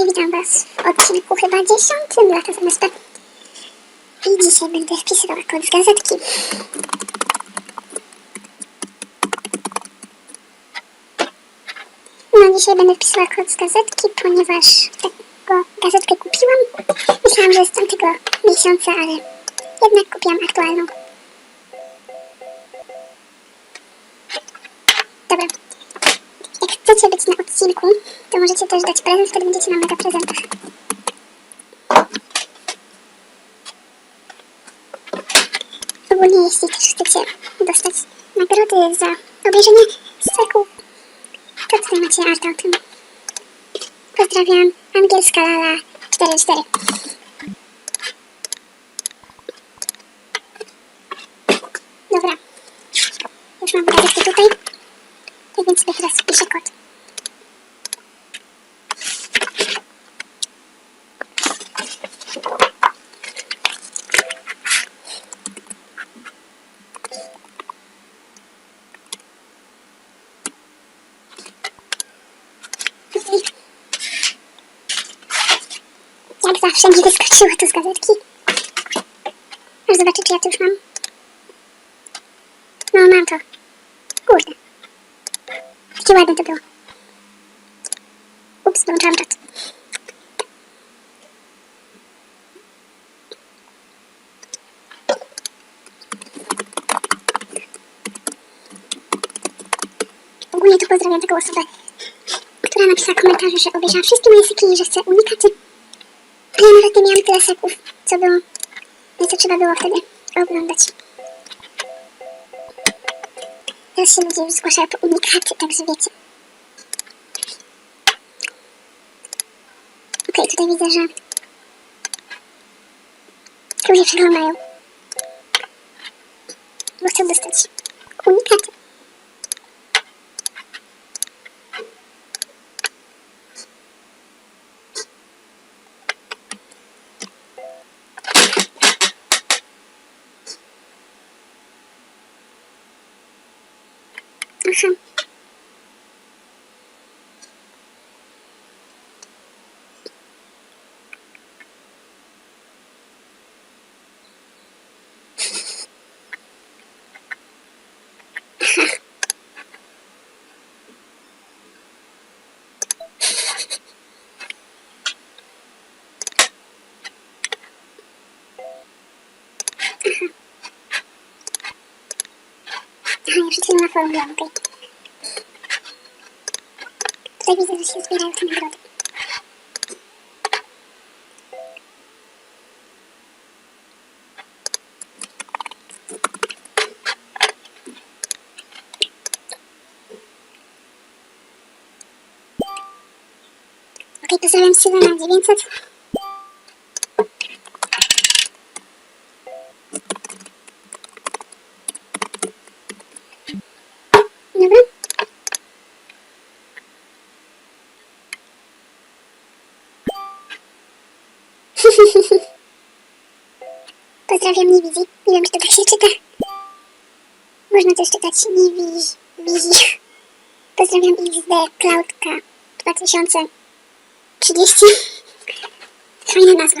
Hej, witam Was w odcinku chyba dziesiątym lata z MSP. I dzisiaj będę wpisywała kod z gazetki. No, dzisiaj będę wpisywała kod z gazetki, ponieważ tego gazetkę kupiłam. Myślałam, że z tamtego miesiąca, ale jednak kupiłam aktualną. Dobra. Chcecie być na odcinku, to możecie też dać prezent, wtedy będziecie na mega prezentach. Ogólnie jeśli też chcecie dostać nagrody za obejrzenie styku, to tutaj macie art o tym. Pozdrawiam, angielska lala 44. Dobra. Już mam gazetkę tutaj. Tak więc sobie teraz wpiszę kod. Zawsze mi wyskoczyło to z gazetki. Aż zobaczę, czy ja to już mam. No, mam to. Kurde. Jakie ładne to było. Ups, włączałam czat. Ogólnie to pozdrawiam taką osobę, która napisała komentarze, że obejrzała wszystkie moje seki i że chce unikaty. Ja nawet nie miałam tyle seków, co było, no co trzeba było wtedy oglądać. Teraz się ludzie już zgłaszają po unikaty, także wiecie. Okej, tutaj widzę, że ludzie przeglądają. Bo chcą dostać listen. что на фон лампой. Кто видел, все собираются на грот. Окей, позволяем всего на Mhm. Pozdrawiam, nie. Nie wiem, czy to tak się czyta. Można też czytać nie Pozdrawiam XD, Cloudka 2030. Fajna nazwa.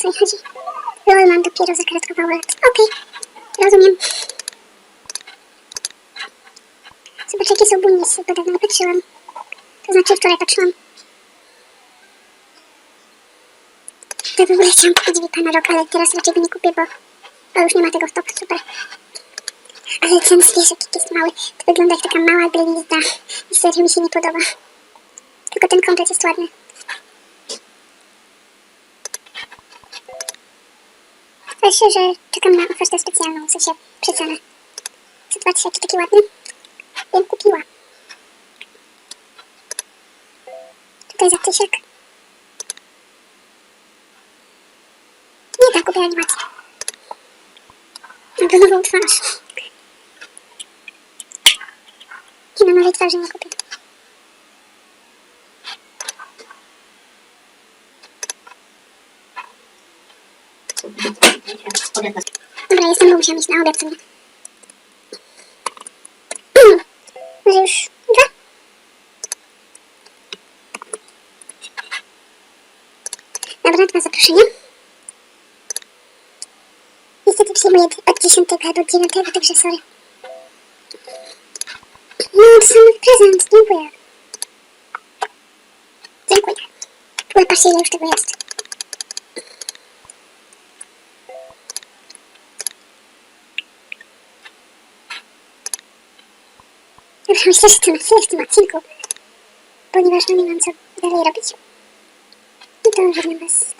co chodzi. Lol mam dopiero zakratkował lat. Okej, rozumiem. Zobacz jakie są bunisy, bo dawno nie patrzyłam. To znaczy wczoraj patrzyłam. To w ogóle chciałam kupić VIP na rok, ale teraz raczej go nie kupię, bo O, już nie ma tego stop, super. Ale ten zwierzak jest mały, to wygląda jak taka mała glizda. I serio mi się nie podoba. Tylko ten komplet jest ładny. Ale szczerze, czekam na ofertę specjalną, w sensie przecenę. Zobaczcie, jaki taki ładny. Bym kupiła. Tutaj za tysiak. Nie tak, kupię animację. Mam nową twarz. I na nowej twarzy nie kupię. Dobra, jestem, bo musiałam iść na obiad sobie. Może już dwa? Dobra, dwa zaproszenia. Niestety przyjmuję od 10 albo 9, także sorry. No, to sam prezent, dziękuję. Dziękuję. Ale patrzcie, ile już tego jest. Że to na tyle w tym odcinku, ponieważ nie mam co dalej robić. I to żegnam was. Pa.